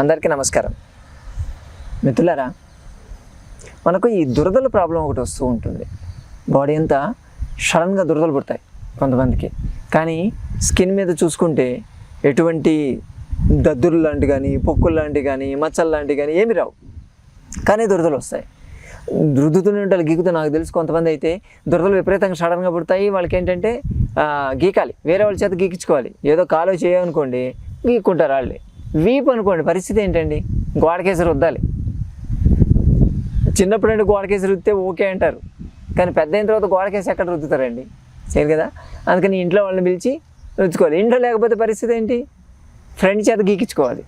అందరికీ నమస్కారం. మిత్రులారా మనకు ఈ దురదల ప్రాబ్లం ఒకటి వస్తూ ఉంటుంది. బాడీ అంతా సడన్గా దురదలు పుడతాయి కొంతమందికి. కానీ స్కిన్ మీద చూసుకుంటే ఎటువంటి దద్దురు లాంటి కానీ పొక్కులు లాంటి కానీ మచ్చలు లాంటి కానీ ఏమి రావు. కానీ దురదలు వస్తాయి. రుద్దుతూనే ఉంటారు గీకుతూ నాకు తెలుసు కొంతమంది అయితే దురదలు విపరీతంగా సడన్గా పుడతాయి. వాళ్ళకి ఏంటంటే గీకాలి. వేరే వాళ్ళ చేత గీకించుకోవాలి ఏదో కాలో చేయాలనుకోండి గీక్కుంటారు వాళ్ళే. వీపు అనుకోండి పరిస్థితి ఏంటండి? గోడకేసి రుద్దాలి. చిన్నప్పుడు అంటే గోడకేసి రుద్దితే ఓకే అంటారు. కానీ పెద్ద అయిన తర్వాత గోడకేసి ఎక్కడ రుద్దుతారండి? సరే కదా? అందుకని ఇంట్లో వాళ్ళని పిలిచి రుద్దుకోవాలి. ఇంట్లో లేకపోతే పరిస్థితి ఏంటి? ఫ్రెండ్ చేత గీకించుకోవాలి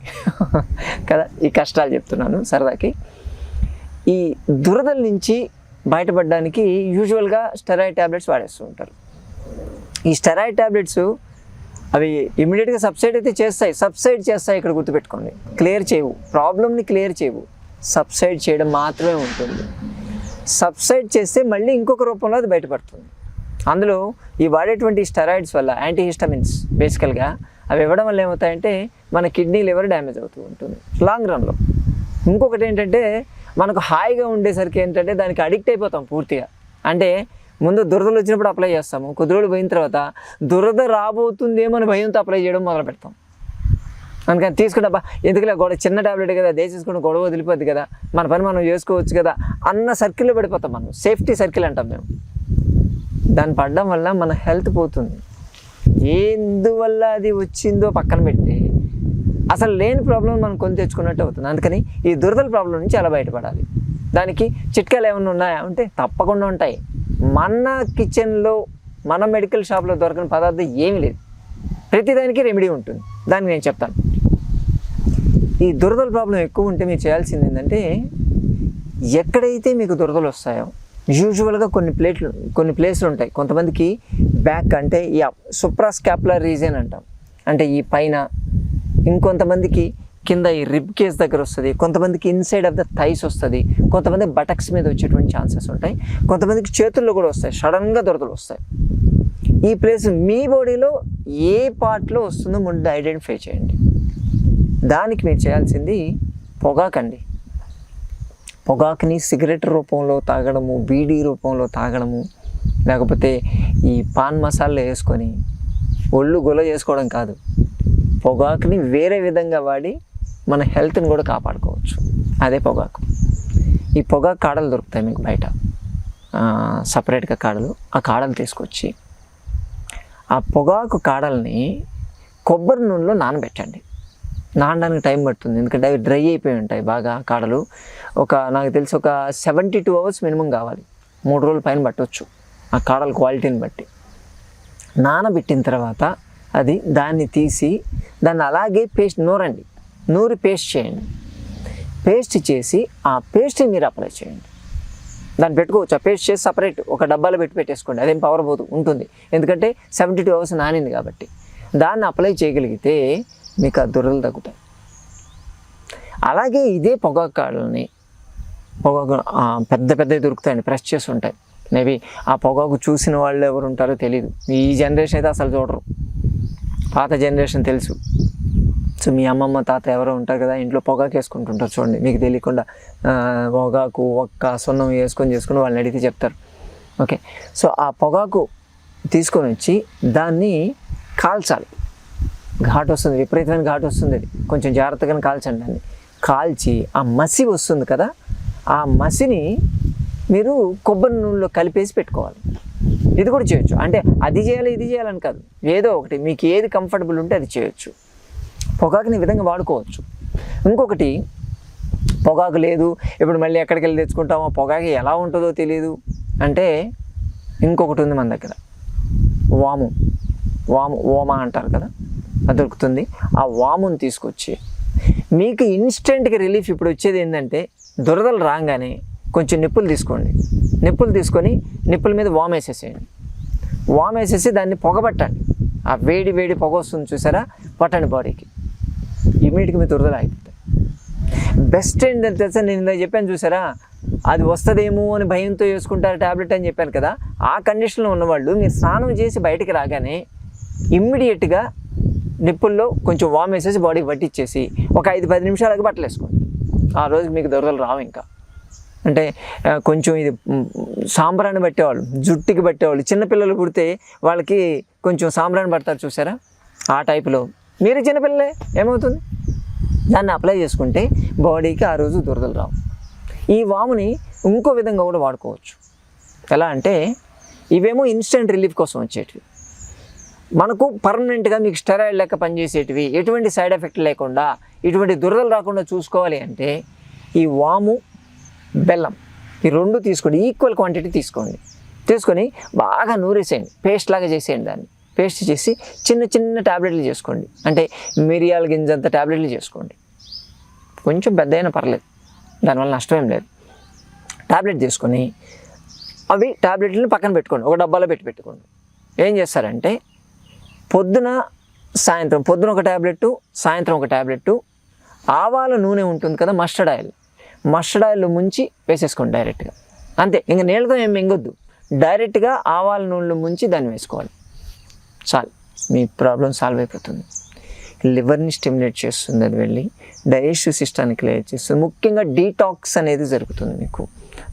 కదా? ఈ కష్టాలు చెప్తున్నాను సరదాకి. ఈ దురదల నుంచి బయటపడడానికి యూజువల్గా స్టెరాయిడ్ ట్యాబ్లెట్స్ వాడేస్తూ ఉంటారు. ఈ స్టెరాయిడ్ ట్యాబ్లెట్స్ అవి ఇమీడియట్గా సబ్సైడ్ అయితే చేస్తాయి. సబ్సైడ్ చేస్తాయి ఇక్కడ గుర్తుపెట్టుకోండి. క్లియర్ చేయవు. ప్రాబ్లమ్ని క్లియర్ చేయవు. సబ్సైడ్ చేయడం మాత్రమే ఉంటుంది. సబ్సైడ్ చేస్తే మళ్ళీ ఇంకొక రూపంలో అది బయటపడుతుంది. అందులో ఈ వాడేటువంటి స్టెరాయిడ్స్ వల్ల యాంటీహిస్టమిన్స్ బేసికల్గా అవి ఇవ్వడం వల్ల ఏమవుతాయంటే మన కిడ్నీ లివర్ డ్యామేజ్ అవుతూ ఉంటుంది. లాంగ్ రన్లో ఇంకొకటి ఏంటంటే మనకు హాయిగా ఉండేసరికి ఏంటంటే దానికి అడిక్ట్ అయిపోతాం పూర్తిగా. అంటే ముందు దురదలు వచ్చినప్పుడు అప్లై చేస్తాము. కొద్ది రోజులు పోయిన తర్వాత దురద రాబోతుందేమో అని భయంతో అప్లై చేయడం మొదలు పెడతాం. అందుకని తీసుకుంటా ఎందుకులే గొడవ చిన్న టాబ్లెట్ కదా దేచేసుకుని గొడవ వదిలిపోద్ది కదా మన పని మనం చేసుకోవచ్చు కదా అన్న సర్కిల్లో పడిపోతాం మనం. సేఫ్టీ సర్కిల్ అంటాం మేము. దాన్ని పడడం వల్ల మన హెల్త్ పోతుంది. ఎందువల్ల అది వచ్చిందో పక్కన పెడితే అసలు లేని ప్రాబ్లం మనం కొని తెచ్చుకున్నట్టు అవుతుంది. అందుకని ఈ దురదల ప్రాబ్లం నుంచి అలా బయటపడాలి. దానికి చిట్కాలు ఏమైనా ఉన్నాయా? అంటే తప్పకుండా ఉంటాయి. మన కిచెన్లో మన మెడికల్ షాప్లో దొరకని పదార్థం ఏమీ లేదు. ప్రతిదానికి రెమెడీ ఉంటుంది. దానికి నేను చెప్తాను. ఈ దురదల ప్రాబ్లం ఎక్కువ ఉంటే మీరు చేయాల్సింది ఏంటంటే ఎక్కడైతే మీకు దురదలు వస్తాయో యూజువల్గా కొన్ని ప్లేట్లు కొన్ని ప్లేస్లు ఉంటాయి. కొంతమందికి బ్యాక్ అంటే ఈ సుప్రాస్కాపులర్ రీజన్ అంటాం. అంటే ఈ పైన ఇంకొంతమందికి కింద ఈ రిబ్ కేస్ దగ్గర వస్తుంది. కొంతమందికి ఇన్సైడ్ ఆఫ్ ద థైస్ వస్తుంది. కొంతమంది బటక్స్ మీద వచ్చేటువంటి ఛాన్సెస్ ఉంటాయి. కొంతమందికి చేతుల్లో కూడా వస్తాయి. సడన్గా దొరదలు వస్తాయి. ఈ ప్లేస్ మీ బాడీలో ఏ పార్ట్లో వస్తుందో ముందు ఐడెంటిఫై చేయండి. దానికి మీరు చేయాల్సింది పొగాకండి. పొగాకుని సిగరెట్ రూపంలో తాగడము బీడీ రూపంలో తాగడము లేకపోతే ఈ పాన్ మసాలా వేసుకొని ఒళ్ళు గొల చేసుకోవడం కాదు. పొగాకుని వేరే విధంగా వాడి మన హెల్త్ని కూడా కాపాడుకోవచ్చు. అదే పొగాకు. ఈ పొగాకు కాడలు దొరుకుతాయి మీకు బయట. సపరేట్గా కాడలు. ఆ కాడలు తీసుకొచ్చి ఆ పొగాకు కాడల్ని కొబ్బరి నూనెలో నానబెట్టండి. నానడానికి టైం పడుతుంది. ఎందుకంటే అవి డ్రై అయిపోయి ఉంటాయి బాగా కాడలు. ఒక నాకు తెలిసి ఒక సెవెంటీ టూ అవర్స్ మినిమం కావాలి. మూడు రోజుల పైన పట్టవచ్చు ఆ కాడల క్వాలిటీని బట్టి. నానబెట్టిన తర్వాత అది దాన్ని తీసి దాన్ని అలాగే పేస్ట్ నూరండి. నూరి పేస్ట్ చేయండి. పేస్ట్ చేసి ఆ పేస్ట్ని మీరు అప్లై చేయండి. దాన్ని పెట్టుకోవచ్చు. ఆ పేస్ట్ చేసి సపరేట్ ఒక డబ్బాలో పెట్టి పెట్టేసుకోండి. అదేం పవర్ పోదు ఉంటుంది. ఎందుకంటే సెవెంటీ టూ అవర్స్ నానింది కాబట్టి. దాన్ని అప్లై చేయగలిగితే మీకు ఆ దురదలు తగ్గుతాయి. అలాగే ఇదే పొగాకు కాళ్ళని పొగాకు పెద్ద పెద్దవి దొరుకుతాయండి. ప్రెస్ చేసి ఉంటాయి. మేబీ ఆ పొగాకు చూసిన వాళ్ళు ఎవరు ఉంటారో తెలియదు ఈ జనరేషన్ అయితే అసలు చూడరు. పాత జనరేషన్ తెలుసు. సో మీ అమ్మమ్మ తాత ఎవరో ఉంటారు కదా ఇంట్లో పొగాకు వేసుకుంటుంటారు చూడండి. మీకు తెలియకుండా పొగాకు ఒక్క సున్నం వేసుకొని చేసుకుని వాళ్ళని అడిగితే చెప్తారు. ఓకే. సో ఆ పొగాకు తీసుకొని వచ్చి దాన్ని కాల్చాలి. ఘాట్ వస్తుంది విపరీతమైన ఘాట్ వస్తుంది అది. కొంచెం జాగ్రత్తగానే కాల్చండి దాన్ని. కాల్చి ఆ మసి వస్తుంది కదా ఆ మసిని మీరు కొబ్బరి నూనెలో కలిపేసి పెట్టుకోవాలి. ఇది కూడా చేయొచ్చు. అంటే అది చేయాలి ఇది చేయాలని కాదు. ఏదో ఒకటి మీకు ఏది కంఫర్టబుల్ ఉంటే అది చేయొచ్చు. పొగాకుని ఈ విధంగా వాడుకోవచ్చు. ఇంకొకటి పొగాకు లేదు ఇప్పుడు మళ్ళీ ఎక్కడికి వెళ్ళి తెచ్చుకుంటామో పొగాకు ఎలా ఉంటుందో తెలియదు అంటే ఇంకొకటి ఉంది మన దగ్గర. వాము. వాము ఓమా అంటారు కదా అది దొరుకుతుంది. ఆ వాముని తీసుకొచ్చి మీకు ఇన్స్టెంట్గా రిలీఫ్ ఇప్పుడు వచ్చేది ఏంటంటే దురదలు రాగానే కొంచెం నిప్పులు తీసుకోండి. నిప్పులు తీసుకొని నిప్పుల మీద వామ్ వేసేసేయండి. వామ్ వేసేసి దాన్ని పొగబట్టండి ఆ వేడి వేడి పొగ వస్తుంది చూసారా? పట్టండి బాడీకి. ఇమీడియట్గా మీ దురదలు అయిపోతాయి బెస్ట్ ఏంటంటే తెలుసా? నేను ఇందాక చెప్పాను చూసారా? అది వస్తుందేమో అని భయంతో వేసుకుంటారు ట్యాబ్లెట్ అని చెప్పాను కదా? ఆ కండిషన్లో ఉన్నవాళ్ళు మీరు స్నానం చేసి బయటకు రాగానే ఇమ్మీడియట్గా నిప్పుల్లో కొంచెం వామ్ వేసేసి బాడీకి పట్టించేసి ఒక ఐదు పది నిమిషాలకి బట్టలు వేసుకోండి. ఆ రోజు మీకు దొరదలు రావు ఇంకా. అంటే కొంచెం ఇది సాంబ్రాన్ని పట్టేవాళ్ళు జుట్టుకి పట్టేవాళ్ళు చిన్నపిల్లలు పుడితే వాళ్ళకి కొంచెం సాంబ్రాన్ని పడతారు చూసారా? ఆ టైపులో మీరు చిన్నపిల్లలే ఏమవుతుంది? దాన్ని అప్లై చేసుకుంటే బాడీకి ఆ రోజు దురదలు రావు. ఈ వాముని ఇంకో విధంగా కూడా వాడుకోవచ్చు. ఎలా అంటే ఇవేమో ఇన్స్టెంట్ రిలీఫ్ కోసం వచ్చేటివి. మనకు పర్మనెంట్గా మీకు స్టెరాయిడ్ లెక్క పనిచేసేటివి ఎటువంటి సైడ్ ఎఫెక్ట్ లేకుండా ఇటువంటి దురదలు రాకుండా చూసుకోవాలి అంటే ఈ వాము బెల్లం ఈ రెండు తీసుకోండి ఈక్వల్ క్వాంటిటీ తీసుకోండి. తీసుకొని బాగా నూరేసేయండి పేస్ట్ లాగా చేసేయండి దాన్ని. పేస్ట్ చేసి చిన్న చిన్న ట్యాబ్లెట్లు చేసుకోండి. అంటే మిరియాల గింజంత ట్యాబ్లెట్లు చేసుకోండి. కొంచెం పెద్ద అయినా పర్లేదు. దానివల్ల నష్టం ఏం లేదు. ట్యాబ్లెట్ తీసుకొని అవి ట్యాబ్లెట్లను పక్కన పెట్టుకోండి. ఒక డబ్బాలో పెట్టి పెట్టుకోండి. ఏం చేస్తారంటే పొద్దున సాయంత్రం పొద్దున ఒక ట్యాబ్లెట్ సాయంత్రం ఒక ట్యాబ్లెట్ ఆవాల నూనె ఉంటుంది కదా మస్టర్డ్ ఆయిల్. మస్టర్డ్ ఆయిల్ ముంచి వేసేసుకోండి డైరెక్ట్గా. అంతే. ఇంకా నీళ్ళతో ఏం మింగొద్దు. డైరెక్ట్గా ఆవాల నూనెలో ముంచి దాన్ని వేసుకోవాలి. చాలు. మీ ప్రాబ్లం సాల్వ్ అయిపోతుంది. లివర్ని స్టిమ్యులేట్ చేస్తుంది అది వెళ్ళి డైజెస్టివ్ సిస్టాన్ని క్లియర్ చేస్తుంది. ముఖ్యంగా డీటాక్స్ అనేది జరుగుతుంది మీకు.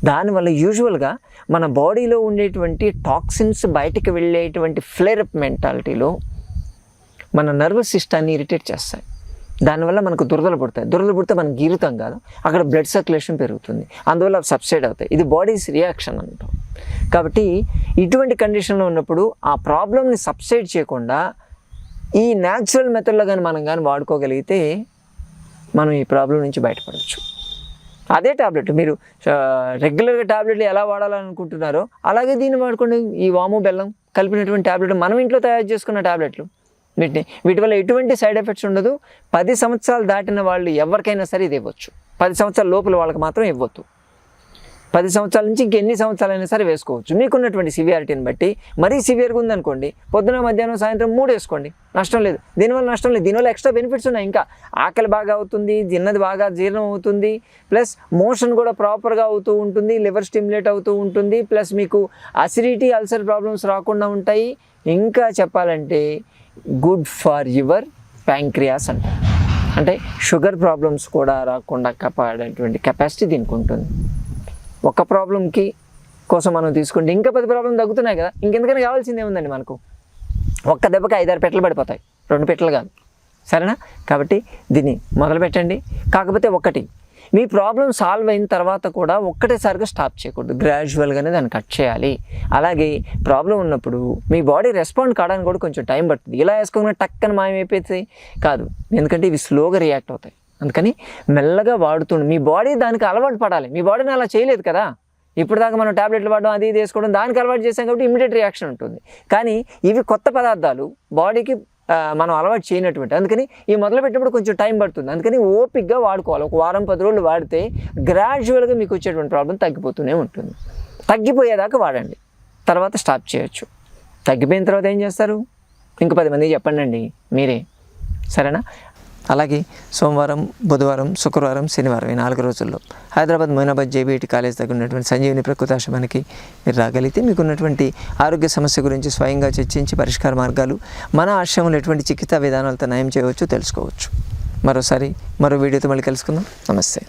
దానివల్ల యూజువల్గా మన బాడీలో ఉండేటువంటి టాక్సిన్స్ బయటికి వెళ్ళేటువంటి ఫ్లేరప్ మెంటాలిటీలో మన నర్వస్ సిస్టాన్ని ఇరిటేట్ చేస్తాయి. దానివల్ల మనకు దురదలు పుడతాయి. దురదలు పుడితే మనం గీరుతాం కాదు. అక్కడ బ్లడ్ సర్క్యులేషన్ పెరుగుతుంది. అందువల్ల సబ్సైడ్ అవుతాయి. ఇది బాడీస్ రియాక్షన్ అంటాం. కాబట్టి ఇటువంటి కండిషన్లో ఉన్నప్పుడు ఆ ప్రాబ్లమ్ని సబ్సైడ్ చేయకుండా ఈ న్యాచురల్ మెథడ్లో కానీ మనం కానీ వాడుకోగలిగితే మనం ఈ ప్రాబ్లం నుంచి బయటపడవచ్చు. అదే టాబ్లెట్ మీరు రెగ్యులర్గా టాబ్లెట్లు ఎలా వాడాలనుకుంటున్నారో అలాగే దీన్ని వాడుకోండి. ఈ వాము బెల్లం కలిపినటువంటి టాబ్లెట్ మనం ఇంట్లో తయారు చేసుకున్న టాబ్లెట్లు. వీటిని వీటి వల్ల ఎటువంటి సైడ్ ఎఫెక్ట్స్ ఉండదు. పది సంవత్సరాలు దాటిన వాళ్ళు ఎవరికైనా సరే ఇది ఇవ్వచ్చు. పది సంవత్సరాల లోపల వాళ్ళకి మాత్రం ఇవ్వద్దు. పది సంవత్సరాల నుంచి ఇంకెన్ని సంవత్సరాలైనా సరే వేసుకోవచ్చు. మీకున్నటువంటి సివియారిటీని బట్టి మరీ సివియర్గా ఉందనుకోండి పొద్దున మధ్యాహ్నం సాయంత్రం మూడు వేసుకోండి. నష్టం లేదు. దీనివల్ల నష్టం లేదు. దీనివల్ల ఎక్స్ట్రా బెనిఫిట్స్ ఉన్నాయి. ఇంకా ఆకలి బాగా అవుతుంది తిన్నది బాగా జీర్ణం అవుతుంది ప్లస్ మోషన్ కూడా ప్రాపర్గా అవుతూ ఉంటుంది లివర్ స్టిమ్యులేట్ అవుతూ ఉంటుంది ప్లస్ మీకు అసిడిటీ అల్సర్ ప్రాబ్లమ్స్ రాకుండా ఉంటాయి. ఇంకా చెప్పాలంటే గుడ్ ఫర్ యువర్ ప్యాంక్రియాస్ అంటారు అంటే షుగర్ ప్రాబ్లమ్స్ కూడా రాకుండా కాపాడేటువంటి కెపాసిటీ దీనికి ఉంటుంది. ఒక ప్రాబ్లంకి కోసం మనం తీసుకుంటే ఇంకా పది ప్రాబ్లం తగ్గుతున్నాయి కదా. ఇంకెందుకని కావాల్సింది ఏముందండి మనకు? ఒక్క దెబ్బకి ఐదారు పెట్టలు పడిపోతాయి. రెండు పెట్టలు కాదు. సరేనా? కాబట్టి దీన్ని మొదలు పెట్టండి. కాకపోతే ఒకటి మీ ప్రాబ్లం సాల్వ్ అయిన తర్వాత కూడా ఒక్కటేసారిగా స్టాప్ చేయకూడదు. గ్రాడ్యువల్గానే దాన్ని కట్ చేయాలి. అలాగే ప్రాబ్లం ఉన్నప్పుడు మీ బాడీ రెస్పాండ్ కావడానికి కూడా కొంచెం టైం పడుతుంది. ఇలా వేసుకోకుండా టక్కన మాయమైపోతుంది కాదు. ఎందుకంటే ఇవి స్లోగా రియాక్ట్ అవుతాయి. అందుకని మెల్లగా వాడుతుండు. మీ బాడీ దానికి అలవాటు పడాలి. మీ బాడీని అలా చేయలేదు కదా. ఇప్పుడు దాకా మనం టాబ్లెట్లు వాడడం అది ఇది వేసుకోవడం దానికి అలవాటు చేసాం కాబట్టి ఇమీడియట్ రియాక్షన్ ఉంటుంది. కానీ ఇవి కొత్త పదార్థాలు బాడీకి మనం అలవాటు చేయనటువంటి. అందుకని ఈ మొదలుపెట్టినప్పుడు కొంచెం టైం పడుతుంది. అందుకని ఓపిక్గా వాడుకోవాలి. ఒక వారం పది రోజులు వాడితే గ్రాడ్యువల్గా మీకు వచ్చేటువంటి ప్రాబ్లం తగ్గిపోతూనే ఉంటుంది. తగ్గిపోయేదాకా వాడండి. తర్వాత స్టాప్ చేయొచ్చు. తగ్గిపోయిన తర్వాత ఏం చేస్తారు? ఇంక పది మందికి చెప్పండి అండి మీరే. సరేనా? అలాగే సోమవారం బుధవారం శుక్రవారం శనివారం ఈ నాలుగు రోజుల్లో హైదరాబాద్ మొయినాబాద్ జేబీఐటి కాలేజ్ దగ్గర ఉన్నటువంటి సంజీవిని ప్రకృతాశ్రమానికి మీరు రాగలిగితే మీకు ఉన్నటువంటి ఆరోగ్య సమస్య గురించి స్వయంగా చర్చించి పరిష్కార మార్గాలు మన ఆశ్రమంలో ఎటువంటి చికిత్సా విధానాలతో నయం చేయవచ్చు తెలుసుకోవచ్చు. మరోసారి మరో వీడియోతో మళ్ళీ కలుసుకుందాం. నమస్తే.